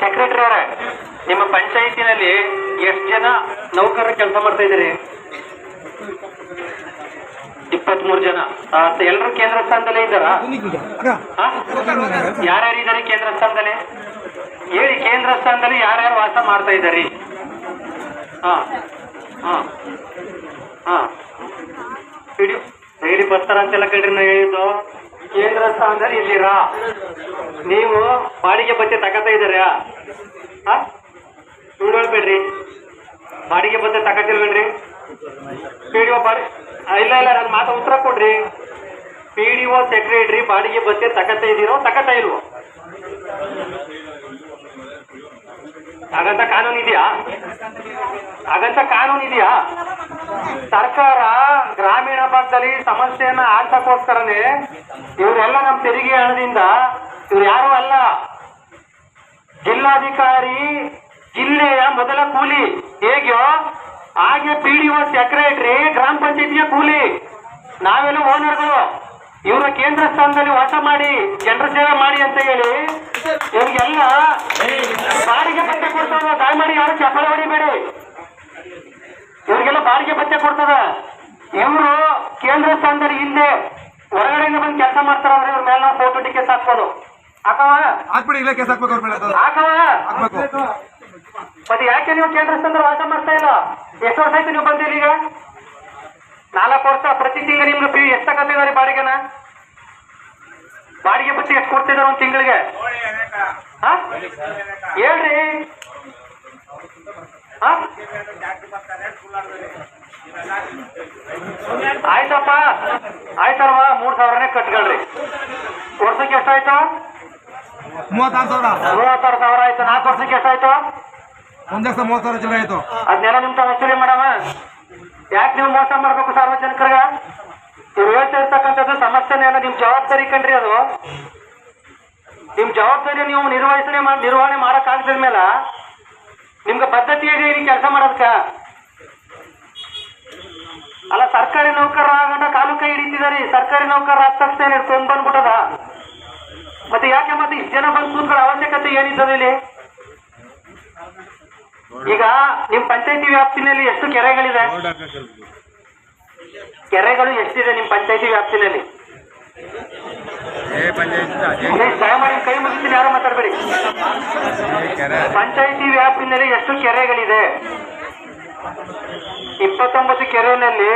Secretary ಅವರೇ ನಿಮ್ಮ ಪಂಚಾಯತಿನಲ್ಲಿ ಎಷ್ಟು ಜನ ನೌಕರರು ಕೆಲಸ ಮಾಡ್ತಾ ಇದ್ದೀರಿ? ಇಪ್ಪತ್ಮೂರು ಜನ. ಎಲ್ಲರೂ ಕೇಂದ್ರ ಸ್ಥಾನದಲ್ಲೇ ಇದ್ದಾರಾ? ಆ? ಯಾರ್ಯಾರು ಇದ್ದಾರೆ ಕೇಂದ್ರ ಸ್ಥಾನದಲ್ಲಿ? ಹೇಳಿ, ಕೇಂದ್ರ ಸ್ಥಾನದಲ್ಲಿ ಯಾರ್ಯಾರು ವಾಸ ಮಾಡ್ತಾ ಇದ್ದಾರೆ? ಹಾ ಹಾ ಹಾ ಹೇಳಿ ಬರ್ತಾರ ಅಂತೆಲ್ಲ ಕೇಳ್ರಿ ನಾ ಹೇಳಿದ್ದು. ಕೇಂದ್ರ ಸ್ಥಾನದಲ್ಲಿ ಇದ್ದೀರಾ ನೀವು ಬಾಡಿಗೆ ಬತ್ತೆ ತಗೋತಾ ಇದ್ದೀರಾ? ಹಾ? ಹೇಳ್ಬೇಡ್ರಿ. ಬಾಡಿಗೆ ಬತ್ತೆ ತಗೋತಿಲ್ವೇನ್ರಿ? ಪಿ ಡಿ ಒ ಬಾಡಿ ಇಲ್ಲ ಇಲ್ಲ, ನನ್ನ ಮಾತು ಉತ್ತರ ಕೊಡ್ರಿ. ಪಿ ಡಿ ಒ ಸೆಕ್ರೆಟ್ರಿ ಬಾಡಿಗೆ ಬತ್ತೆ ತಗೋತಾ ಇದ್ದೀರೋ, ತಗೋತಾ ಇಲ್ವೋ? ಹಾಗಂತ ಕಾನೂನು ಇದೆಯಾ? ಹಾಗಂತ ಕಾನೂನು ಇದೆಯಾ? ಸರ್ಕಾರ ಗ್ರಾಮೀಣ ಭಾಗದಲ್ಲಿ ಸಮಸ್ಯೆಯನ್ನ ಆಡ್ಸಕ್ಕೋಸ್ಕರನೇ ಇವರೆಲ್ಲ ನಮ್ಮ ತೆರಿಗೆ ಹಣದಿಂದ ಇವ್ರು ಯಾರು ಅಲ್ಲ. ಜಿಲ್ಲಾಧಿಕಾರಿ, ಜಿಲ್ಲೆಯ ಮೊದಲ ಕೂಲಿ. ಹೇಗ್ಯೋ? ಹಾಗೆ ಪಿ ಡಿ ಒ ಸೆಕ್ರೆಟರಿ ಗ್ರಾಮ ಪಂಚಾಯತಿಯ ಕೂಲಿ. ನಾವೆಲ್ಲ ಓನರ್ಗಳು. ಇವರ ಕೇಂದ್ರ ಸ್ಥಾನದಲ್ಲಿ ವಾಸ ಮಾಡಿ, ಜನರ ಸೇವೆ ಮಾಡಿ ಅಂತ ಹೇಳಿ ಇವ್ರಿಗೆಲ್ಲ ಬಾಡಿಗೆ ಭತ್ಯೆ ಕೊಡ್ತದ? ದಯಮಾಡಿ ಯಾರು ಚಪ್ಪಳ ಹೊಡಿಬೇಡಿ. ಇವರಿಗೆಲ್ಲ ಬಾಡಿಗೆ ಭತ್ಯೆ ಕೊಡ್ತದ? ಇವರು ಕೇಂದ್ರ ಸ್ಥಾನದಲ್ಲಿ ಇಲ್ಲದೆ ಹೊರಗಡೆಯಿಂದ ಬಂದು ಕೆಲಸ ಮಾಡ್ತಾರಂದ್ರೆ ಇವ್ರ ಮೇಲೆ ನಾವು ಫೋಟೋ ಟಿಕೆಟ್ ಹಾಕ್ಬೋದು. ಹಾಕ್ಬಿಡಿ ಇಲ್ಲೇ ಕೇಸ್ ಹಾಕ್ಬೇಕು ಅವ್ರ ಮೇಲೆ ಅದು. ಹಾಕ್ಬೇಕು. ಮತ್ತೆ ಯಾಕೆ ನೀವು ಕೇಂದ್ರ ಸ್ಥಾನದಲ್ಲಿ ವಾಸ ಮಾಡ್ತಾ ಇಲ್ಲ? ಎಷ್ಟು ವರ್ಷ ಆಯ್ತು ನೀವು ಬಂದಿಲ್ಲ ಈಗ? ನಾಲ್ಕು ವರ್ಷ ಪ್ರತಿ ತಿಂಗಳು ನಿಮ್ಗೆ ಫೀ ಎಷ್ಟು ತಗೊಂಡಿದ್ದಾರೆ ಬಾಡಿಗೆನ? ಬಾಡಿಗೆ ಬಚ್ಚಿ ಎಷ್ಟು ಕೊಡ್ತಿದ್ದಾರೆ ಒಂದು ತಿಂಗಳಿಗೆ? ಹಾ? ಹೇಳ್ರಿ. ಹಾ? ಆಯ್ತಪ್ಪ. ಆಯ್ತಲ್ವಾ? ಮೂರ್ ಸಾವಿರನೇ ಕಟ್ಕೊಳ್ರಿ. ವರ್ಷಕ್ಕೆ ಎಷ್ಟಾಯ್ತು ಮೂವತ್ತಾರು ಸಾವಿರ. ಮೂವತ್ತಾರು ಸಾವಿರ ಆಯ್ತು. ನಾಲ್ಕು ವರ್ಷಕ್ಕೆ ಎಷ್ಟಾಯ್ತು? ಒಂದ್ ಲಕ್ಷ ಮೂವತ್ತು ಸಾವಿರ ಚಿಲ್ಲರೆ ಆಯ್ತು. ಅದನ್ನೆಲ್ಲ ನಿಮ್ ವಸೂಲಿ ಮಾಡವ? ಯಾಕೆ ನೀವು ಮೋಸ ಮಾಡ್ಬೇಕು ಸಾರ್ವಜನಿಕರಿಗೆ? ಇವ್ರು ಹೇಳ್ತಾ ಇರ್ತಕ್ಕಂಥದ್ದು ಸಮಸ್ಯೆನೇ ಅಲ್ಲ. ನಿಮ್ ಜವಾಬ್ದಾರಿ ಕಣ್ರಿ ಅದು. ನಿಮ್ ಜವಾಬ್ದಾರಿ ನೀವು ನಿರ್ವಹಿಸಣೆ ಮಾಡಿ ನಿರ್ವಹಣೆ ಮಾಡಕ್ ಆಗದ ಮೇಲೆ ನಿಮ್ಗೆ ಪದ್ಧತಿ ಹೇಗೆ ನೀವು ಕೆಲಸ ಮಾಡೋದಕ್ಕ? ಅಲ್ಲ ಸರ್ಕಾರಿ ನೌಕರ ಆಗೋಣ ಕಾಲು ಕೈ ಹಿಡಿತಿದಾರಿ ಸರ್ಕಾರಿ ನೌಕರ ಆದ ತಕ್ಷಣ ಹಿಡ್ಕೊಂಡ್ ಬಂದ್ಬಿಟ್ಟದ. ಮತ್ತೆ ಯಾಕೆ ಮತ್ತೆ ಇಷ್ಟು ಜನ ಬಂದು ಕೂತ್ಕೊಳ್ಳೋ ಅವಶ್ಯಕತೆ ಇಲ್ಲಿ? ಈಗ ನಿಮ್ ಪಂಚಾಯತಿ ವ್ಯಾಪ್ತಿನಲ್ಲಿ ಎಷ್ಟು ಕೆರೆಗಳಿದೆ? ಕೆರೆಗಳು ಎಷ್ಟಿದೆ ನಿಮ್ ಪಂಚಾಯತಿ ವ್ಯಾಪ್ತಿನಲ್ಲಿ? ದಯಮಾಡಿ ಕೈ ಮುಗಿಸ್ತೀನಿ ಯಾರು ಮಾತಾಡ್ಬೇಡಿ. ಪಂಚಾಯತಿ ವ್ಯಾಪ್ತಿನಲ್ಲಿ ಎಷ್ಟು ಕೆರೆಗಳಿದೆ? ಇಪ್ಪತ್ತೊಂಬತ್ತು ಕೆರೆಯಲ್ಲಿ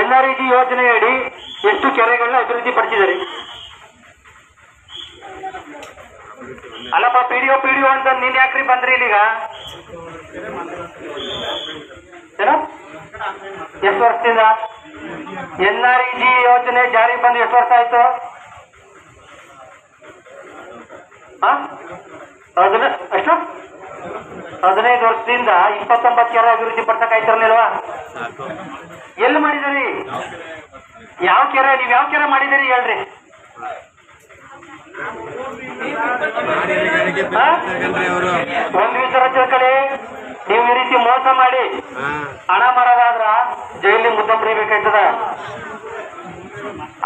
ಎನ್ ಆರ್ ಜಿ ಯೋಜನೆಯಡಿ ಎಷ್ಟು ಕೆರೆಗಳನ್ನ ಅಭಿವೃದ್ಧಿ ಪಡಿಸಿದ್ದಾರೆ ಅಲ್ಲಪ್ಪ P D O P D O ಅಂತ ನೀನ್ ಯಾಕ್ರಿ ಬಂದ್ರಿ ಇಲ್ಲಿಗ? ಎಷ್ಟು ವರ್ಷದಿಂದ? ಎನ್ ಆರ್ ಜಿ ಯೋಜನೆ ಜಾರಿಗೆ ಬಂದು ಎಷ್ಟು ವರ್ಷ ಆಯ್ತು? ಎಷ್ಟು? ಹದಿನೈದು ವರ್ಷದಿಂದ ಇಪ್ಪತ್ತೊಂಬತ್ತು ಕೆರೆ ಅಭಿವೃದ್ಧಿ ಪಡ್ಸಕ್ಕಾಯ್ತಿರ್ಲಿಲ್ವಾ ಎಲ್ಲಿ ಮಾಡಿದಿರಿ ಯಾವ ಕೆರೆ, ನೀವ್ ಯಾವ ಕೆರೆ ಮಾಡಿದಿರಿ ಹೇಳ್ರಿ? ಒಂದ್ ವಿಚಾರ ತಿಳ್ಕೊಳ್ಳಿ. ನೀವು ಈ ರೀತಿ ಮೋಸ ಮಾಡಿ ಹಣ ಮಾಡೋದಾದ್ರ ಜೈಲಿ ಮುದ್ದೆ ಬೇಕಾಯ್ತದ.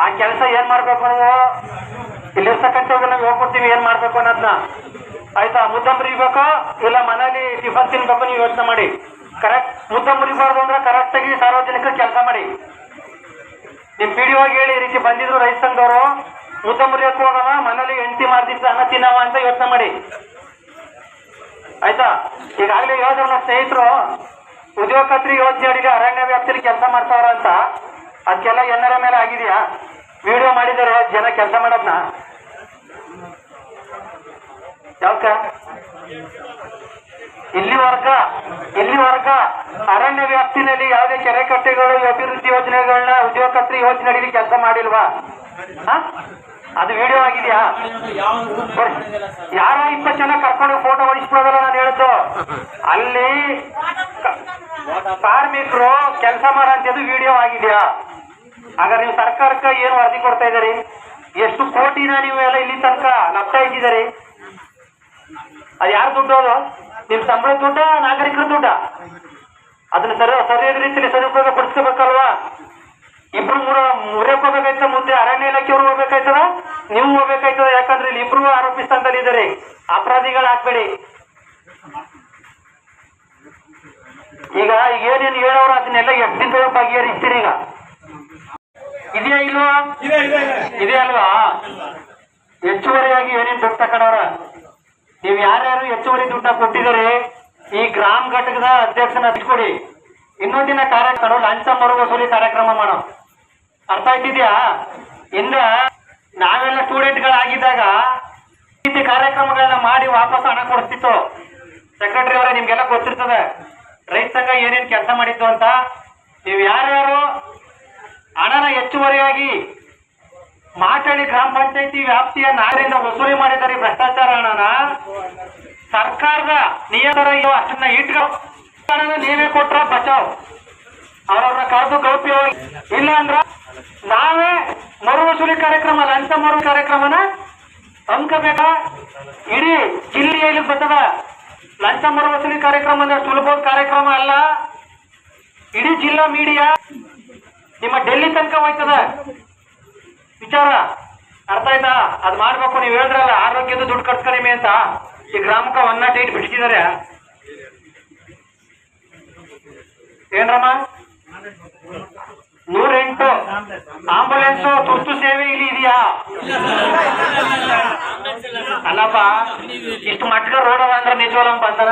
ಆ ಕೆಲಸ ಏನ್ ಮಾಡ್ಬೇಕು ನೀವು? ಇಲ್ಲಿರ್ತಕ್ಕಂಥವ್ರಿಗೆ ನಾವು ಹೇಳ್ಕೊಡ್ತೀವಿ ಏನ್ ಮಾಡ್ಬೇಕು ಅನ್ನೋದನ್ನ ಆಯ್ತಾ? ಮುದ್ದೆ ಮುರಿಬೇಕು ಇಲ್ಲ ಮನೇಲಿ ಟಿಫನ್ ತಿನ್ಬೇಕು ನೀವು ಯೋಚನೆ ಮಾಡಿ. ಕರೆಕ್ಟ್ ಮುದ್ದೆ ಮುರಿಬಾರ್ದು ಅಂದ್ರೆ ಕರೆಕ್ಟ್ ಆಗಿ ಸಾರ್ವಜನಿಕರು ಕೆಲಸ ಮಾಡಿ. ನಿಮ್ ಪಿ ಡಿ ಹೇಳಿ ಈ ರೀತಿ ಬಂದಿದ್ರು ರೈತ ಸಂಘದವರು. ಮುದ್ದೆ ಮುರಿಯಕ್ಕೆ ಹೋಗವ, ಮನೇಲಿ ಹೆಂಡತಿ ಮಾಡ್ದಿತ್ತು ಅನ್ನ ತಿನ್ನವ ಅಂತ ಯೋಚನೆ ಮಾಡಿ. ಆಯ್ತಾ? ಈಗಾಗಲೇ ಹೇಳಿದ್ರು ನಮ್ಮ ಸ್ನೇಹಿತರು ಉದ್ಯೋಗ ಖಾತ್ರಿ ಯೋಜನೆ ಅಡಿಗೆ ಅರಣ್ಯ ವ್ಯಾಪ್ತಿಯಲ್ಲಿ ಕೆಲಸ ಮಾಡ್ತಾವ್ರ ಅಂತ. ಅದಕ್ಕೆಲ್ಲ ಎನ್ನರ ಮೇಲೆ ಆಗಿದೆಯಾ? ವಿಡಿಯೋ ಮಾಡಿದಾರೆ ಜನ ಕೆಲಸ ಮಾಡೋದ್ನ? ವರ್ಗ ಇಲ್ಲಿವರ್ಗ ಇಲ್ಲಿವರ್ಗ ಅರಣ್ಯ ವ್ಯಾಪ್ತಿನಲ್ಲಿ ಯಾವುದೇ ಕೆರೆ ಕಟ್ಟೆಗಳು, ಅಭಿವೃದ್ಧಿ ಯೋಜನೆಗಳನ್ನ ಉದ್ಯೋಗ ಖಾತ್ರಿ ಯೋಜನೆ ಅಡಿಗೆ ಕೆಲಸ ಮಾಡಿಲ್ವಾ? ಅದು ವಿಡಿಯೋ ಆಗಿದೆಯಾ? ಯಾರ ಇಪ್ಪತ್ತು ಜನ ಕರ್ಕೊಂಡು ಫೋಟೋ ಹೊಡಿಸ್ಬಿಡೋದಲ್ಲ ನಾನು ಹೇಳಿದ್ದು ಅಲ್ಲಿ ಕಾರ್ಮಿಕರು ಕೆಲಸ ಮಾಡಂತದ್ದು ವಿಡಿಯೋ ಆಗಿದೆಯಾ? ಹಾಗಾದ್ರೆ ನೀವು ಸರ್ಕಾರಕ್ಕೆ ಏನು ವರದಿ ಕೊಡ್ತಾ ಇದ್ದೀರಿ? ಎಷ್ಟು ಕೋಟಿನ ನೀವು ಎಲ್ಲ ಇಲ್ಲಿ ತನಕ ನಗ್ತಾ ಇದ್ದೀರಿ? ಅದು ಯಾರು ದುಡ್ಡು ಅದು? ನಿಮ್ ಸಂಬಳ ದುಡ್ಡ, ನಾಗರಿಕರ ದುಡ್ಡ? ಅದನ್ನ ಸರಿ, ಸರಿಯಾದ ರೀತಿಯಲ್ಲಿ ಸದುಪಯೋಗ ಪಡಿಸ್ಕೋಬೇಕಲ್ವಾ? ಇಬ್ರು ಮೂರ ಮೂರೇ ಹೋಗ್ಬೇಕಾಯ್ತದ? ಮುಂದೆ ಅರಣ್ಯ ಇಲಾಖೆಯವರು ಹೋಗ್ಬೇಕಾಯ್ತದ? ನೀವು ಹೋಗ್ಬೇಕಾಯ್ತದ? ಯಾಕಂದ್ರೆ ಇಲ್ಲಿ ಇಬ್ರು ಆರೋಪಿ ಸ್ಥಾನದಲ್ಲಿ ಇದ್ದಾರೆ. ಅಪರಾಧಿಗಳು ಹಾಕ್ಬೇಡಿ ಈಗ ಈಗ ಏನೇನು ಹೇಳೋರು ಅದನ್ನೆಲ್ಲ ಎಷ್ಟು ದಿನದೊಳಗೆ ಬಗೆಹರಿಸ್ತೀರಿ ಈಗ. ಇದೆಯಾ ಇಲ್ವಾ? ಇದೆ ಅಲ್ವಾ? ಹೆಚ್ಚುವರಿಯಾಗಿ ಏನೇನು ದುಡ್ಡು ತಕೊಂಡವ್ರ? ನೀವು ಯಾರ್ಯಾರು ಹೆಚ್ಚುವರಿ ದುಡ್ಡ ಕೊಟ್ಟಿದ್ದಾರೆ ಈ ಗ್ರಾಮ ಘಟಕದ ಅಧ್ಯಕ್ಷನ ಹಚ್ಕೊಡಿ ಇನ್ನೊಂದಿನ ಕಾರ್ಯಕ್ರಮ ಲಂಚ ಮರು ವಸೂಲಿ ಕಾರ್ಯಕ್ರಮ ಮಾಡೋ ಅರ್ಥ ಆಯ್ತಿದ್ಯಾ ಇಂದ ನಾವೆಲ್ಲ ಸ್ಟೂಡೆಂಟ್ಗಳಾಗಿದ್ದಾಗ ರೀತಿ ಕಾರ್ಯಕ್ರಮಗಳನ್ನ ಮಾಡಿ ವಾಪಸ್ ಹಣ ಕೊಡ್ತಿತ್ತು. ಸೆಕ್ರೆಟರಿ ಅವರೇ ನಿಮ್ಗೆಲ್ಲ ಗೊತ್ತಿರ್ತದೆ. ರೈತ ಸಂಘ ಏನೇನು ಕೆಲಸ ಮಾಡಿತ್ತು ಅಂತ. ನೀವು ಯಾರ್ಯಾರು? ಹಣನ ಹೆಚ್ಚುವರಿಯಾಗಿ ಮಾಟಳ್ಳಿ ಗ್ರಾಮ ಪಂಚಾಯತಿ ವ್ಯಾಪ್ತಿಯ ನಾಗರಿಂದ ವಸೂಲಿ ಮಾಡಿದ್ದಾರೆ ಭ್ರಷ್ಟಾಚಾರ ಹಣನ. ಸರ್ಕಾರದ ನಿಯಮರ ಇವ ಅಷ್ಟನ್ನ ಇಟ್ಕೊಂಡು ನೀವೇ ಕೊಟ್ರ ಬಚಾವ್. ಅವ್ರವ್ರನ್ನ ಕರೆದು ಗೌಪ್ಯವಾಗಿ ಇಲ್ಲ ಅಂದ್ರ ನಾವೇ ಮರು ವಸೂಲಿ ಕಾರ್ಯಕ್ರಮ ಲಂಚ ಮರು ಕಾರ್ಯಕ್ರಮನ ಅಂಕಬೇಕ ಇಡೀ ಜಿಲ್ಲೆಯಲ್ಲಿ ಬರ್ತದ? ಲಂಚ ಮರು ವಸೂಲಿ ಕಾರ್ಯಕ್ರಮ ಅಂದ್ರೆ ಸುಲಭದ ಕಾರ್ಯಕ್ರಮ ಅಲ್ಲ. ಇಡೀ ಜಿಲ್ಲಾ ಮೀಡಿಯಾ ನಿಮ್ಮ ಡೆಲ್ಲಿ ತನಕ ಹೋಯ್ತದ? ವಿಚಾರ. ಅರ್ಥ ಆಯ್ತಾ? ಅದ್ ಮಾಡ್ಬೇಕು, ನೀವು ಹೇಳಿದ್ರಲ್ಲ, ಆರೋಗ್ಯದ ದುಡ್ಡು ಖರ್ಚು ಅಂತ. ಈ ಗ್ರಾಮಕ್ಕೆ ಒನ್ ನಾಟ್ ಏಟ್ ಬಿಡಿಸಿದಾರೆ. ಏನ್ರಮ್ಮ? ನೂರೆಂಟು. ಆಂಬುಲೆನ್ಸ್ ತುರ್ತು ಸೇವೆ ಇಲ್ಲಿ ಇದೆಯಾ? ಅಲ್ಲಪ್ಪ ಇಷ್ಟು ಮಟ್ಕ ರೋಡ್ ಅದ ಅಂದ್ರೆ ನಿಜವಲ್ಲ ಬಂದನ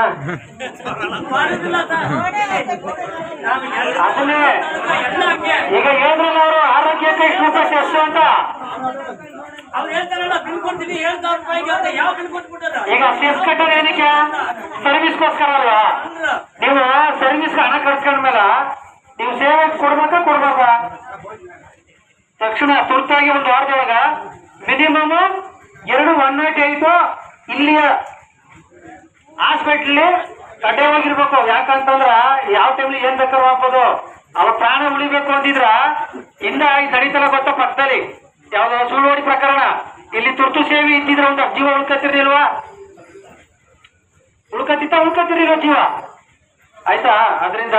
ಅದನ್ನೇ. ಈಗ ಹೇಳಿದ್ರಲ್ಲ ಅವರು ಆರೋಗ್ಯಕ್ಕೆ ಇಷ್ಟು ರೂಪಾಯಿ ಎಷ್ಟು ಅಂತ. ಅವ್ರು ಹೇಳ್ತಾರಲ್ಲ ಬಿಲ್ ಕೊಡ್ತೀನಿ ಏಳು ಸಾವಿರ ರೂಪಾಯಿಗೆ ಅಂತ ಯಾವ ಬಿಲ್ ಕೊಟ್ಬಿಟ್ಟಾರ? ಈಗ ಸೆಸ್ ಕಟ್ಟೋದು ಏನಕ್ಕೆ? ಸರ್ವಿಸ್ಗೋಸ್ಕರ ಅಲ್ವಾ? ನೀವು ಸರ್ವಿಸ್ಗೆ ಹಣ ಖರ್ಚ್ಕೊಂಡ್ಮೇಲೆ ನೀವು ಸೇವೆ ಕೊಡ್ಬೇಕಾ ಕೊಡ್ಬೇಕಾ? ತಕ್ಷಣ ತುರ್ತಾಗಿ ಒಂದು ವಾರದೊಳಗ ಮಿನಿಮಮ್ ಎರಡು ಒನ್ ನಾಟ್ ಏಟ್ ಇಲ್ಲಿಯ ಹಾಸ್ಪಿಟ್ಲ್ ಕಡ್ಡಾಯವಾಗಿರ್ಬೇಕು. ಯಾಕಂತಂದ್ರ ಯಾವ ಟೈಮ್ಲಿ ಏನ್ ಬೇಕಾದ್ರೂ ಹಾಕೋದು ಅವ್ರ ಪ್ರಾಣ ಉಳಿಬೇಕು ಅಂದಿದ್ರ ಇಂದ ನಡೀತಲ್ಲ ಗೊತ್ತ ಪಕ್ಕದಲ್ಲಿ? ಯಾವ್ದೋ ಸುಳ್ಳುವಡಿ ಪ್ರಕರಣ. ಇಲ್ಲಿ ತುರ್ತು ಸೇವೆ ಇದ್ದಿದ್ರೆ ಒಂದು ಜೀವ ಉಳ್ಕತ್ತಿರ್ಲಿಲ್ವಾ? ಉಳ್ಕತ್ತಿತ್ತ ಉಳ್ಕತ್ತಿರ್ಲಿಲ್ವ ಜೀವ. ಆಯ್ತಾ? ಅದರಿಂದ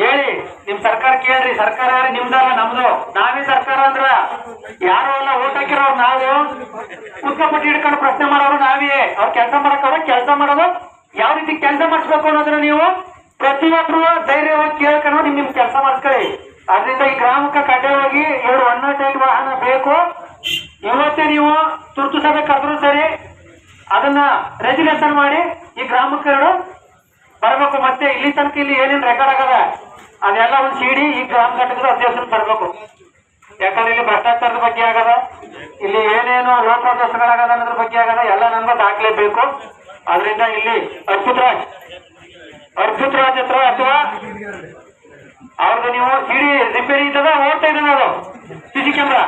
ಹೇಳಿ, ನಿಮ್ ಸರ್ಕಾರ ಕೇಳ್ರಿ, ಸರ್ಕಾರ ಯಾರು ನಿಮ್ದಲ್ಲ ನಮ್ದು? ನಾವೇ ಸರ್ಕಾರ ಅಂದ್ರ ಯಾರು ಅಲ್ಲ ಓಟ್ ಹಾಕಿರೋರು ನಾವು? ಕುತ್ಕೊಂಡ್ಬಿಟ್ಟು ಹಿಡ್ಕೊಂಡು ಪ್ರಶ್ನೆ ಮಾಡೋರು ನಾವೇ. ಅವ್ರ ಕೆಲಸ ಮಾಡಕ್ಕವ್ರ ಕೆಲಸ ಮಾಡೋದು. ಯಾವ ರೀತಿ ಕೆಲಸ ಮಾಡಿಸ್ಬೇಕು ಅನ್ನೋದ್ರ ನೀವು ಪ್ರತಿಯೊಬ್ರು ಧೈರ್ಯವಾಗಿ ಕೇಳ್ಕೊಂಡು ನಿಮ್ ನಿಮ್ ಕೆಲಸ ಮಾಡ್ಸ್ಕೊಳ್ಳಿ. ಅದರಿಂದ ಈ ಗ್ರಾಮಕ್ಕೆ ಕಡ್ಡಾಯವಾಗಿ ಎರಡು ಒನ್ ನಾಟ್ ವಾಹನ ಬೇಕು. ಇವತ್ತೇ ನೀವು ತುರ್ತು ಸಭೆ ಕರೆದ್ರು ಸರಿ, ಅದನ್ನ ರೆಜುಲೇಷನ್ ಮಾಡಿ ಈ ಗ್ರಾಮಕ್ಕೆ ಎರಡು ಬರ್ಬೇಕು ಮತ್ತೆ ಇಲ್ಲಿ ತನಕ ಇಲ್ಲಿ ಏನೇನು ರೆಕಾರ್ಡ್ ಆಗದ? ಅದೆಲ್ಲ ಒಂದು ಸಿಡಿ ಈ ಗ್ರಾಮ ಘಟಕದ ಅಧ್ಯಕ್ಷನ ತರಬೇಕು. ಯಾಕಂದ್ರೆ ಇಲ್ಲಿ ಭ್ರಷ್ಟಾಚಾರದ ಬಗ್ಗೆ ಆಗದ? ಇಲ್ಲಿ ಏನೇನು ಲೋಪದೋಷಗಳಾಗದ ಅನ್ನೋದ್ರ ಬಗ್ಗೆ ಆಗದ? ಎಲ್ಲ ನಮ್ಗೆ ದಾಖಲೆ ಬೇಕು ಅದರಿಂದ ಇಲ್ಲಿ ಅದ್ಭುತ ರಾಜ್. ಅದ್ಭುತ ರಾಜ್ ಹತ್ರ ಅಥವಾ ಅವ್ರದ್ದು ನೀವು ಸಿಡಿ ರಿಪೇರಿ ಇದ್ದದ, ಓಡ್ತಾ ಇದ್ದೀನಿ ಅದು? ಸಿ ಸಿ ಕ್ಯಾಮ್ರಾ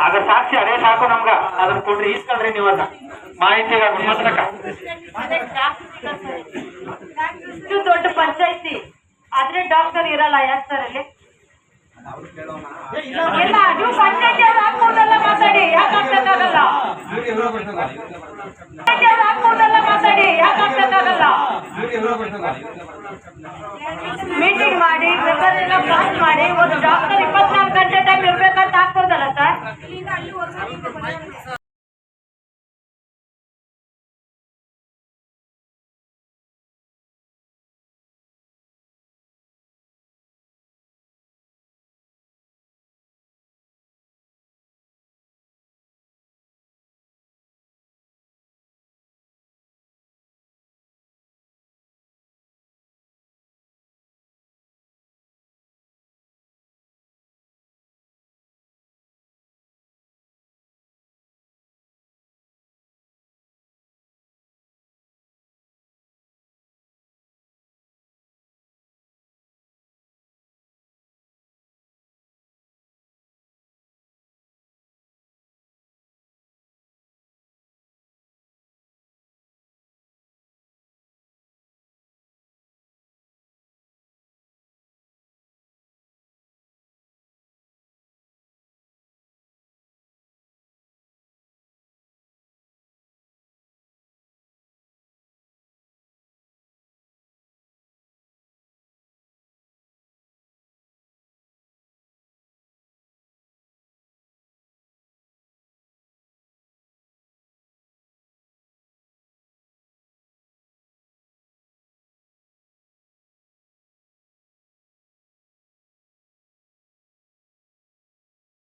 ಅದ್ರ ಸಾಕ್ಷಿ ಅದೇ ಸಾಕು ನಮ್ಗ. ಅದನ್ನ ಕೊಡ್ರಿ ಇಸ್ಕೊಳ್ರಿ ನೀವು ಅದನ್ನ ಮಾಹಿತಿಗ ಗುಣಮಟ್ಟಕ ಇಷ್ಟು ದೊಡ್ಡ ಪಂಚಾಯತಿ ಆದ್ರೆ ಡಾಕ್ಟರ್ ಇರಲ್ಲ ಯಾಕೆ ಸರ್ ಅಲ್ಲಿ? ಇಲ್ಲ ನೀವು ಪಂಚಾಯತಿ ಅವ್ರು ಹಾಕ್ಬೋದಲ್ಲ ಮಾತಾಡಿ ಯಾಕೆ ಹಾಕ್ಬೇಕಾಗಲ್ಲ? ಪಂಚಾಯತಿ ಅವ್ರು ಹಾಕ್ಬೋದಲ್ಲ ಮಾತಾಡಿ ಯಾಕೆ ಹಾಕ್ಬೇಕಾಗಲ್ಲ? ಮೀಟಿಂಗ್ ಮಾಡಿ ಪೇಪರ್ ಎಲ್ಲ ಪಾಸ್ ಮಾಡಿ ಒಂದು ಡಾಕ್ಟರ್ ಇಪ್ಪತ್ನಾಲ್ಕು ಗಂಟೆ ಟೈಮ್ ಇರ್ಬೇಕಂತ ಹಾಕ್ಬೋದಲ್ಲ ಸರ್